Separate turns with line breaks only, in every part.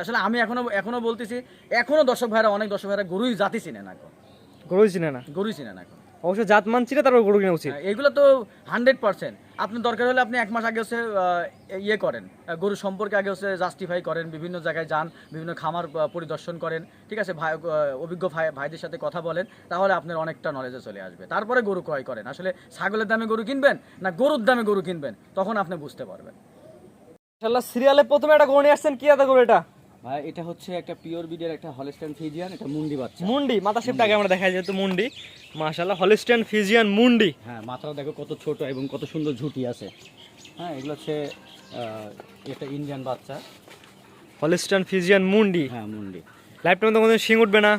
আসলে আমি এখনও এখনও বলতেছি এখনও দর্শক ভাইরা অনেক দর্শক ভাইরা গরুই জাতি চিনে না এখন।
গরুই চিনে না?
গরুই চিনে না এখন।
অবশ্য জাত মান চিনে তারপর গরু কিনা উচিত।
হ্যাঁ, এগুলো তো হান্ড্রেড পার্সেন্ট। আপনি দরকার হলে আপনি এক মাস আগে হচ্ছে ইয়ে করেন। গরু সম্পর্কে আগে হচ্ছে জাস্টিফাই করেন বিভিন্ন জায়গায় যান বিভিন্ন খামার পরিদর্শন করেন। ঠিক আছে ভাই অভিজ্ঞ ভাই ভাইদের সাথে কথা বলেন তাহলে আপনার অনেকটা নলেজে চলে আসবে। তারপরে গরু ক্রয় করেন। আসলে ছাগলের দামে গরু কিনবেন না গরুর দামে গরু কিনবেন? তখন আপনি বুঝতে পারবেন।
সিরিয়ালে প্রথমে একটা গরু নিয়ে আসছেন। কি আদা গরু এটা?
ভাই এটা হচ্ছে একটা পিওর বিডের একটা হলস্টাইন ফিজিয়ান এটা মুন্ডি বাচ্চা।
মুন্ডি? মাথা শেপটা আগে আমরা দেখাই যেহেতু মুন্ডি। মাশাআল্লাহ হলিস্টিয়ান ফিজিয়ান মুন্ডি।
হ্যাঁ মাথাটা দেখো কত ছোট এবং কত সুন্দর ঝুটি আছে। হ্যাঁ এগুলো হচ্ছে একটা ইন্ডিয়ান বাচ্চা।
হলিস্টিয়ান ফিজিয়ান মুন্ডি?
হ্যাঁ মুন্ডি।
লাইফটাইম তো কোনো শিং উঠবে না?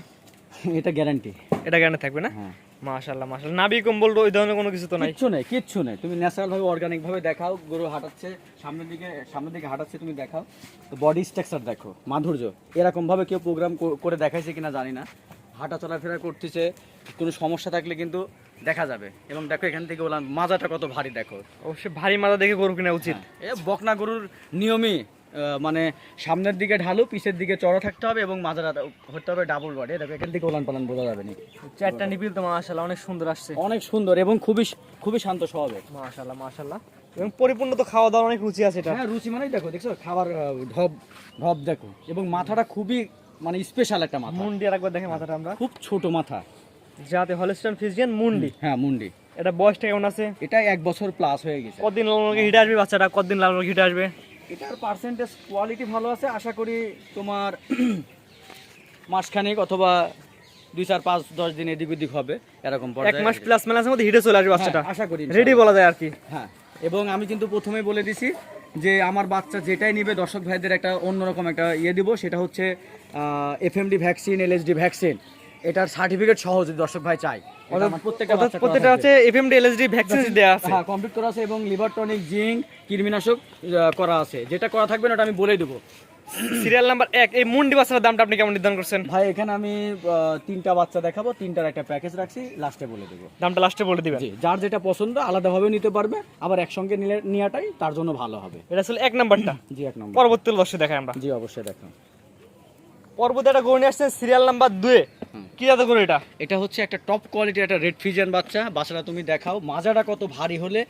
এটা গ্যারান্টি
এটা কেন থাকবে না?
হ্যাঁ।
মাশাআল্লাহ মাশাআল্লাহ। নাবি কম্বল ওই ধরনের কোনো কিছু তো নাই।
কিচ্ছু নেই কিচ্ছু নেই। তুমি ন্যাচারাল ভাবে অর্গানিক ভাবে দেখাও গরু হাঁটাচ্ছে সামনের দিকে সামনের দিকে হাঁটাচ্ছে তুমি দেখাও। তো বডি স্ট্রাকচার দেখো মাধুর্য। এরকম ভাবে কেউ প্রোগ্রাম করে দেখাইছে কিনা জানি না। হাঁটা চলাফেরা করতেছে কোনো সমস্যা থাকলে কিন্তু দেখা যাবে। এবং দেখো এখান থেকে বললাম মাজাটা কত ভারী দেখো।
অবশ্যই ভারী মাজা দেখে গরু কিনা উচিত।
এ বকনা গরুর নিয়মই মানে সামনের দিকে ঢালু পিছের দিকে চড়া থাকতে হবে এবং মাজাটা হতে হবে ডাবল বডি দেখো এখান থেকে ওলান পালান বোঝা যাবে না
চারটা নিপিল তো মাশাআল্লাহ অনেক সুন্দর আসছে।
অনেক সুন্দর এবং খুবই খুবই শান্ত স্বভাবের।
মাশাআল্লাহ মাশাআল্লাহ। এবং পরিপূর্ণ তো খাওয়া দাওয়া অনেক রুচি আছে এটা।
হ্যাঁ রুচি মানেই দেখো দেখছ? খাবার ঢপ ঢপ দেখো। এবং মাথাটা খুবই মানে স্পেশাল একটা মাথা।
মুন্ডি আর একবার দেখে মাথাটা আমরা।
খুব ছোট মাথা।
যাতে হলিস্টিয়ান ফিজিয়ান মুন্ডি।
হ্যাঁ মুন্ডি।
এটা বয়সটা কেমন আছে?
এটা এক বছর প্লাস হয়ে গেছে।
কতদিন লাল মুরগি হিটে আসবে বাচ্চাটা? কতদিন লাল মুরগি হিটে আসবে?
এটার পার্সেন্টেজ কোয়ালিটি ভালো আছে? আশা করি তোমার মাসখানেক অথবা দুই চার পাঁচ দশ দিন এদিক ওদিক হবে এরকম
এক মাস প্লাস মেলাসের মধ্যে হিটে চলে আসবে বাচ্চাটা।
হ্যাঁ, আশা করি
রেডি বলা যায় আর কি।
হ্যাঁ এবং আমি কিন্তু প্রথমে বলে দিছি যে আমার বাচ্চা যেটাই নিবে দর্শক ভাইদের একটা অন্যরকম একটা ইয়ে দিব সেটা হচ্ছে এফএমডি ভ্যাকসিন এলএসডি ভ্যাকসিন এটার সার্টিফিকেট সহ যদি দর্শক ভাই চাই প্রত্যেকটা
এলএসডি ভ্যাকসিন দেওয়া আছে
হ্যাঁ কমপ্লিট করা আছে। এবং লিভার টনিক জিঙ্ক কৃমিনাশক করা আছে। যেটা করা থাকবে না ওটা আমি বলে দেবো।
সিরিয়াল নাম্বার এক এই মুন্ডি বাচ্চার দামটা আপনি কেমন নির্ধারণ করছেন?
ভাই এখানে আমি তিনটা বাচ্চা দেখাবো তিনটার একটা প্যাকেজ রাখছি লাস্টে বলে দেবো।
দামটা লাস্টে বলে দিবেন।
যার যেটা পছন্দ আলাদাভাবে নিতে পারবে আবার একসঙ্গে নিলে নেওয়াটাই তার জন্য ভালো হবে।
এটা আসলে এক নাম্বারটা
জি এক নম্বর
পরবর্তী দর্শক দেখাই আমরা।
জি অবশ্যই দেখো
পরবর্তী একটা গরু নিয়ে আসছেন সিরিয়াল নাম্বার দুয়ে। কি জাতের গরু এটা?
এটা হচ্ছে একটা টপ কোয়ালিটির একটা রেড ফিজিয়ান বাচ্চা। বাচ্চাটা তুমি দেখাও মাজাটা কত ভারী হলে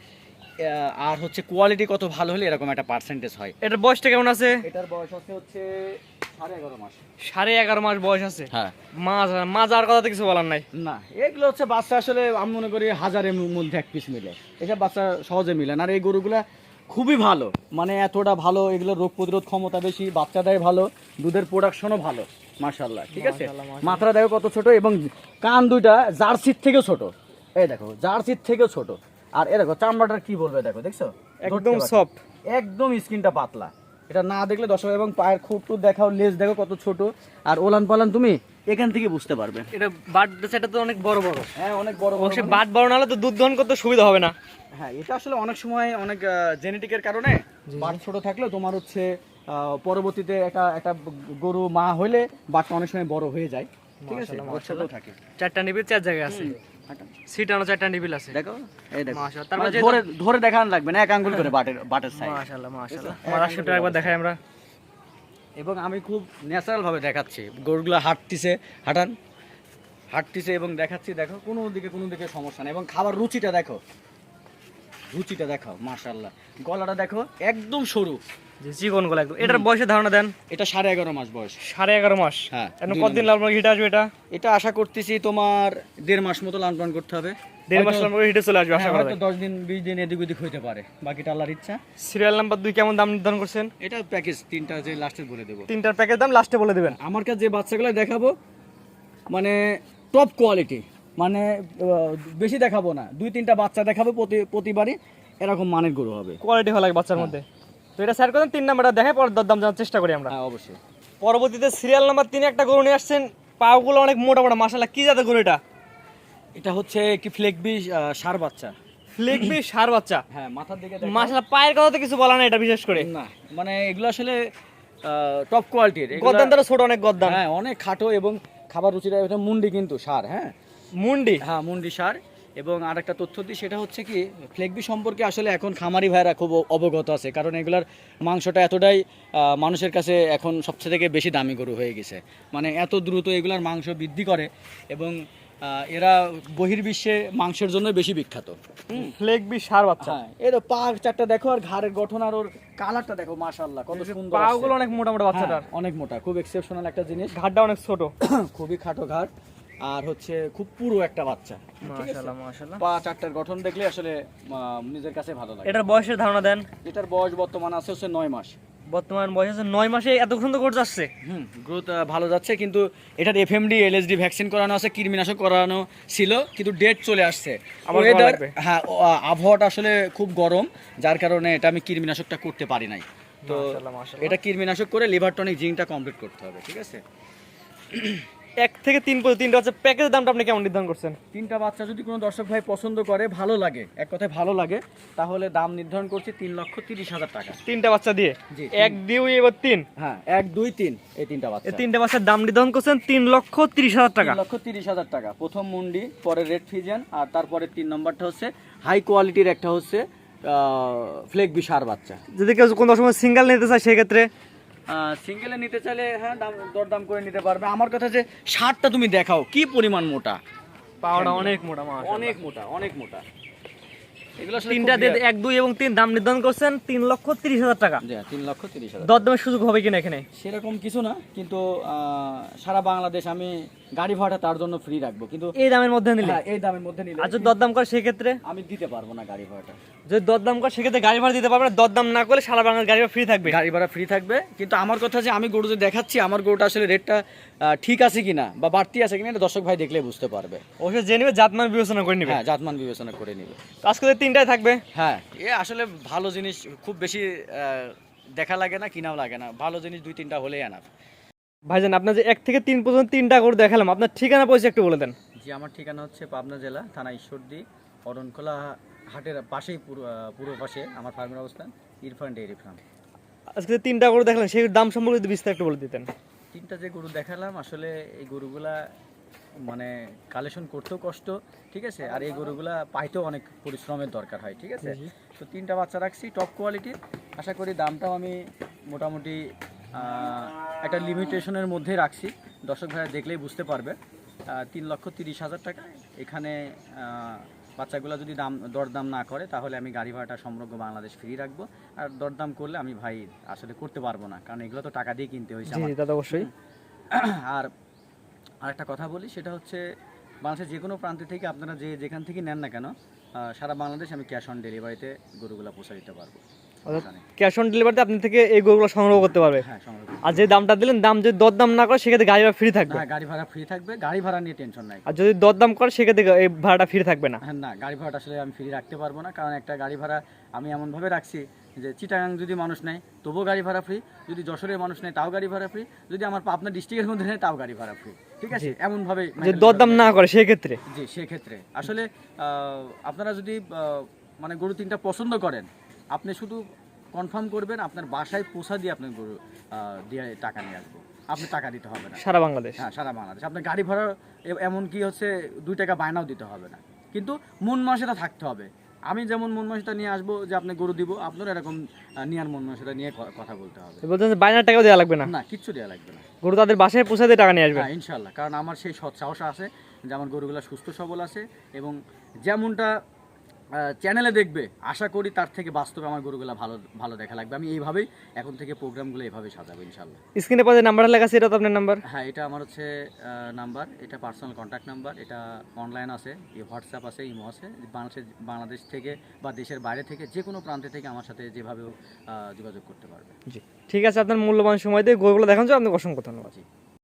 আর হচ্ছে কোয়ালিটি কত ভালো হলে এরকম একটা পার্সেন্টেজ হয়।
এটার বয়সটা কেমন আছে?
এটার বয়স আছে হচ্ছে সাড়ে এগারো মাস।
সাড়ে এগারো মাস বয়স আছে?
হ্যাঁ।
মাজার কথা তো কিছু বলার নাই।
না এগুলো হচ্ছে বাচ্চা আসলে আমি মনে করি হাজারের মধ্যে এক পিস মিলে। এসব বাচ্চা সহজে মিলে না। আর এই গরুগুলা খুবই ভালো। মানে এতটা ভালো এগুলো রোগ প্রতিরোধ ক্ষমতা বেশি বাচ্চা দেয় ভালো দুধের প্রোডাকশনও ভালো মার্শাল্লাহ ঠিক আছে। মাথাটা দেখো কত ছোট এবং কান দুইটা জার্সির থেকে ছোট। এই দেখো জার্সির থেকে ছোট। আর এ দেখো চামড়াটার কি বলবে দেখো দেখছ?
একদম সফট
একদম স্কিনটা পাতলা। এটা না দেখলে দর্শক এবং পায়ের খুঁট টুট দেখাও লেজ দেখো কত ছোট। আর ওলান পালান তুমি? এখান থেকে বুঝতে পারবে।
এটা বাট সেটা তো অনেক বড় বড়।
হ্যাঁ অনেক বড় বড়
অবশ্যই বাট বড় না হলে তো দুধ দহন করতে সুবিধা হবে না।
হ্যাঁ এটা আসলে অনেক সময় অনেক জেনেটিকের কারণে বাট ছোট থাকলেও তোমার হচ্ছে আহ, পরবর্তীতে একটা একটা গরু মা হইলে বাটটা অনেক সময় বড় হয়ে যায়। ঠিক আছে?
চারটা নিবিল চার জায়গায় আছে। সিট আনো চারটা নিবিল আছে।
দেখো এই দেখো।
মাশাআল্লাহ, তার
মানে ধরে ধরে দেখানো লাগবে না এক আঙ্গুল করে বাটের বাটের সাইজ
মাশাআল্লাহ মাশাআল্লাহ। মারা একবার দেখাই আমরা।
এবং আমি খুব ন্যাচারাল ভাবে দেখাচ্ছি। গরুগুলো হাঁটতিছে হাঁটান। হাঁটতিছে এবং দেখাচ্ছি দেখো কোনো দিকে কোনো দিকে সমস্যা নেই। এবং খাবার রুচিটা দেখো। রুচিটা দেখো মাশাল্লাহ গলাটা দেখো একদম সরু।
চিকনগুলো একদম। এটার বয়সের ধারণা দেন?
এটা সাড়ে এগারো মাস বয়স।
সাড়ে এগারো মাস।
হ্যাঁ,
কতদিন লাল মুরগি আসবে এটা?
এটা আশা করতেছি তোমার দেড় মাস মতো লালন করতে হবে।
দেড় মাস লাল হিটে চলে আসবে আশা
হ্যাঁ,
করা
হয়তো দশ দিন বিশ দিন এদিক ওদিক হইতে পারে বাকিটা আল্লাহর ইচ্ছা।
সিরিয়াল নাম্বার দুই কেমন দাম নির্ধারণ করছেন?
এটা প্যাকেজ তিনটা যে লাস্টে বলে দেবো।
তিনটার প্যাকের দাম লাস্টে বলে দিবেন।
আমার কাছে যে বাচ্চাগুলো দেখাবো মানে টপ কোয়ালিটি মানে বেশি দেখাবো না। দুই তিনটা বাচ্চা দেখাবো প্রতি প্রতিবারই এরকম মানের গরু হবে।
কোয়ালিটি ভালো লাগে বাচ্চার মধ্যে। তো এটা স্যার করেন তিন নাম্বারটা দেখাই পর দাম জানার চেষ্টা করি আমরা।
হ্যাঁ অবশ্যই।
পরবর্তীতে সিরিয়াল নাম্বার তিনে একটা গরু নিয়ে আসছেন পাগুলো অনেক মোটা মোটা মাসালা কি জাতের গরু এটা?
এটা হচ্ছে কি ফ্লেকবি সার বাচ্চা।
ফ্লেকবি সার বাচ্চা?
হ্যাঁ মাথার দিকে
পায়ের কথা তো কিছু বলা না এটা বিশেষ করে।
না মানে এগুলো আসলে টপ কোয়ালিটির
গদ্দান তারা ছোট অনেক গদ্দান
হ্যাঁ অনেক খাটো এবং খাবার রুচিটা এটা মুন্ডি কিন্তু সার হ্যাঁ।
মুন্ডি?
হ্যাঁ মুন্ডি সার। এবং আরেকটা তথ্য দিই সেটা হচ্ছে কি ফ্লেগবি সম্পর্কে আসলে এখন খামারি ভাইরা খুব অবগত আছে কারণ এগুলার মাংসটা এতটাই মানুষের কাছে এখন সবচেয়ে থেকে বেশি দামি গরু হয়ে গেছে। মানে এত দ্রুত এগুলার মাংস বৃদ্ধি করে এবং এরা বহির্বিশ্বে মাংসের জন্য বেশি বিখ্যাত। হুম
ফ্লেক বি সার বাচ্চা।
হ্যাঁ তো পা চারটা দেখো আর ঘাড়ের গঠন আর ওর কালারটা দেখো মাশাআল্লাহ কত সুন্দর
পা
আসছে।
গুলো অনেক মোটা মোটা বাচ্চাটার।
হ্যাঁ, অনেক মোটা খুব এক্সেপশনাল একটা জিনিস।
ঘাটটা অনেক ছোট।
খুবই খাটো ঘাড়। আর হচ্ছে খুব পুরো একটা বাচ্চা।
মাশাআল্লাহ মাশাআল্লাহ।
পা চারটার গঠন দেখলে আসলে নিজের কাছে ভালো লাগে।
এটার বয়সের ধারণা দেন।
এটার বয়স বর্তমান আছে হচ্ছে নয় মাস।
বর্তমান বয়স আছে নয় মাসে এত সুন্দর করে যাচ্ছে
হুম গ্রোথ ভালো যাচ্ছে কিন্তু এটার এফএমডি এলএসডি ভ্যাকসিন করানো আছে কীটনাশক করানো ছিল কিন্তু ডেট চলে আসছে।
লাগবে।
হ্যাঁ আবহাওয়াটা আসলে খুব গরম যার কারণে এটা আমি কীটনাশকটা করতে পারি নাই। তো। এটা কীটনাশক করে লিভার টনিক জিনটা কমপ্লিট করতে হবে ঠিক আছে?
এক থেকে তিন পর্যন্ত তিনটা বাচ্চা প্যাকেজের দামটা আপনি কেমন নির্ধারণ করছেন?
তিনটা বাচ্চা যদি কোনো দর্শক ভাই পছন্দ করে ভালো লাগে এক কথায় ভালো লাগে তাহলে দাম নির্ধারণ করছি তিন লক্ষ তিরিশ হাজার টাকা।
তিনটা বাচ্চা দিয়ে?
জি,
এক দুই এবার তিন?
হ্যাঁ এক দুই তিন এই তিনটা বাচ্চা।
এই তিনটা বাচ্চার দাম নির্ধারণ করছেন তিন লক্ষ তিরিশ হাজার টাকা।
তিন লক্ষ তিরিশ হাজার টাকা। প্রথম মুন্ডি পরে রেড ফিজিয়ান আর তারপরে তিন নম্বরটা হচ্ছে হাই কোয়ালিটির একটা হচ্ছে ফ্লেক বিশার বাচ্চা।
যদি কেউ কোনো সময় সিঙ্গেল নিতে চায় সেক্ষেত্রে
সিঙ্গেলে নিতে চাইলে হ্যাঁ দাম দরদাম করে নিতে পারবে। আমার কথা যে শার্টটা তুমি দেখাও কি পরিমাণ মোটা?
পাওয়াটা অনেক মোটা
অনেক মোটা অনেক মোটা। এগুলো আসলে
তিনটা দিয়ে এক দুই এবং তিন দাম নির্ধারণ করছেন তিন লক্ষ তিরিশ হাজার টাকা।
তিন লক্ষ তিরিশ হাজার
দরদামের সুযোগ হবে কিনা এখানে?
সেরকম কিছু না কিন্তু সারা বাংলাদেশ আমি গাড়ি ভাড়া তার জন্য ফ্রি রাখব। কিন্তু
এই দামের মধ্যে নিলে?
হ্যাঁ, এই দামের মধ্যে নিলে।
আর যদি দরদাম করে সেক্ষেত্রে?
আমি দিতে পারব না গাড়ি ভাড়াটা।
যদি দরদাম করে সেক্ষেত্রে গাড়ি ভাড়া দিতে পারবে না দরদাম না করলে সারা বাংলার গাড়ি ভাড়া ফ্রি থাকবে।
গাড়ি ভাড়া ফ্রি থাকবে। কিন্তু আমার কথা যে আমি গরু যে দেখাচ্ছি আমার গরুটা আসলে রেটটা আহ, ঠিক আছে কিনা বা বাড়তি আছে কিনা এটা দর্শক ভাই দেখলে বুঝতে পারবে।
অবশ্যই জেনে নিবে জাতমান বিবেচনা করে নিবে।
হ্যাঁ জাতমান বিবেচনা করে নিবে।
তো আজকে তো তিনটাই থাকবে।
হ্যাঁ এ আসলে ভালো জিনিস খুব বেশি আহ, দেখা লাগে না কিনাও লাগে না। ভালো জিনিস দুই তিনটা হলেই আনার
ভাইজান আপনার যে এক থেকে তিন পর্যন্ত তিনটা করে দেখালাম আপনার ঠিকানা পয়সা একটু বলে দেন।
জি আমার ঠিকানা হচ্ছে পাবনা জেলা থানা ঈশ্বরদী অরণখোলা হাটের পাশেই পুরো পূর্ব পাশে আমার ফার্মের অবস্থান ইরফান ডেয়ারি ফার্ম।
আজকে তিনটা করে দেখালাম সেই দাম সম্পর্কে যদি বিস্তারিত একটু বলে দিতেন।
তিনটা যে গরু দেখালাম আসলে এই গরুগুলা মানে কালেকশন করতেও কষ্ট ঠিক আছে? আর এই গরুগুলা পাইতেও অনেক পরিশ্রমের দরকার হয় ঠিক আছে? তো তিনটা বাচ্চা রাখছি টপ কোয়ালিটির আশা করি দামটাও আমি মোটামুটি একটা লিমিটেশনের মধ্যে রাখছি। দর্শক ভাইয়া দেখলেই বুঝতে পারবে। তিন লক্ষ তিরিশ হাজার টাকা। এখানে বাচ্চাগুলো যদি দাম দরদাম না করে তাহলে আমি গাড়ি ভাড়াটা সমগ্র বাংলাদেশ ফ্রি রাখব। আর দরদাম করলে আমি ভাই আসলে করতে পারব না। কারণ এগুলো তো টাকা দিয়ে কিনতে হয়েছে
দাদা অবশ্যই।
আর আরেকটা কথা বলি সেটা হচ্ছে বাংলাদেশের যে কোনো প্রান্ত থেকে আপনারা যে যেখান থেকে নেন না কেন সারা বাংলাদেশ আমি ক্যাশ অন ডেলিভারিতে গরুগুলো পৌঁছে দিতে পারব।
ক্যাশ অন ডেলিভারিতে আপনি থেকে এই গরুগুলো সংগ্রহ করতে পারবে।
হ্যাঁ
আর যে দামটা দিলেন দাম যদি দরদাম না করে সেক্ষেত্রে গাড়ি ভাড়া ফ্রি থাকবে।
গাড়ি ভাড়া ফ্রি থাকবে গাড়ি ভাড়া নিয়ে টেনশন নাই।
আর যদি দরদাম করে সেক্ষেত্রে এই ভাড়াটা ফ্রি থাকবে না।
হ্যাঁ না গাড়ি ভাড়াটা আসলে আমি ফ্রি রাখতে পারব না। কারণ একটা গাড়ি ভাড়া আমি এমনভাবে রাখছি যে চিটাগাং যদি মানুষ নেয় তবুও গাড়ি ভাড়া ফ্রি যদি যশোরের মানুষ নেয় তাও গাড়ি ভাড়া ফ্রি যদি আমার আপনার ডিস্ট্রিক্টের মধ্যে নেয় তাও গাড়ি ভাড়া ফ্রি ঠিক আছে? এমনভাবে
যে দরদাম না করে সেক্ষেত্রে।
জি সেক্ষেত্রে। আসলে আপনারা যদি মানে গরু তিনটা পছন্দ করেন আপনি শুধু কনফার্ম করবেন আপনার বাসায় পোষা দিয়ে আপনার গরু দিয়ে টাকা নিয়ে আসব। আপনি টাকা দিতে হবে না।
সারা বাংলাদেশ?
হ্যাঁ সারা বাংলাদেশ। আপনার গাড়ি ভাড়া এ- এমন কি হচ্ছে দুই টাকা বায়নাও দিতে হবে না। কিন্তু মন মাসেটা থাকতে হবে। আমি যেমন মন মাসেটা নিয়ে আসব যে আপনি গরু দিব আপনার এরকম নেয়ার মন মাসেটা নিয়ে কথা বলতে হবে।
বলছেন যে বাইনার টাকাও দেওয়া লাগবে না?
না কিচ্ছু দেওয়া লাগবে না।
গরু তাদের বাসায় পৌঁছে দিয়ে টাকা নিয়ে আসবে?
হ্যাঁ ইনশাল্লাহ কারণ আমার সেই সৎ সাহস আছে যে আমার গরুগুলো সুস্থ সবল আছে এবং যেমনটা চ্যানেলে দেখবে। আশা করি তার থেকে বাস্তবে আমার গরুগুলো ভালো ভালো দেখা লাগবে। আমি এইভাবেই এখন থেকে প্রোগ্রামগুলো এইভাবে সাজাবো ইনশাল্লাহ
স্ক্রিনে পাশে নাম্বারটা লেখা আছে এটা তো আপনার নাম্বার
হ্যাঁ এটা আমার হচ্ছে নাম্বার এটা পার্সোনাল কন্ট্যাক্ট নাম্বার এটা অনলাইন আছে এই হোয়াটসঅ্যাপ আছে ইমো আছে। বাংলাদেশের বাংলাদেশ থেকে বা দেশের বাইরে থেকে যে কোনো প্রান্তে থেকে আমার সাথে যেভাবে যোগাযোগ করতে পারবে।
জি ঠিক আছে। আপনার মূল্যবান সময় দিয়ে গরুগুলো দেখান আপনাকে অসংখ্য ধন্যবাদ।
জি।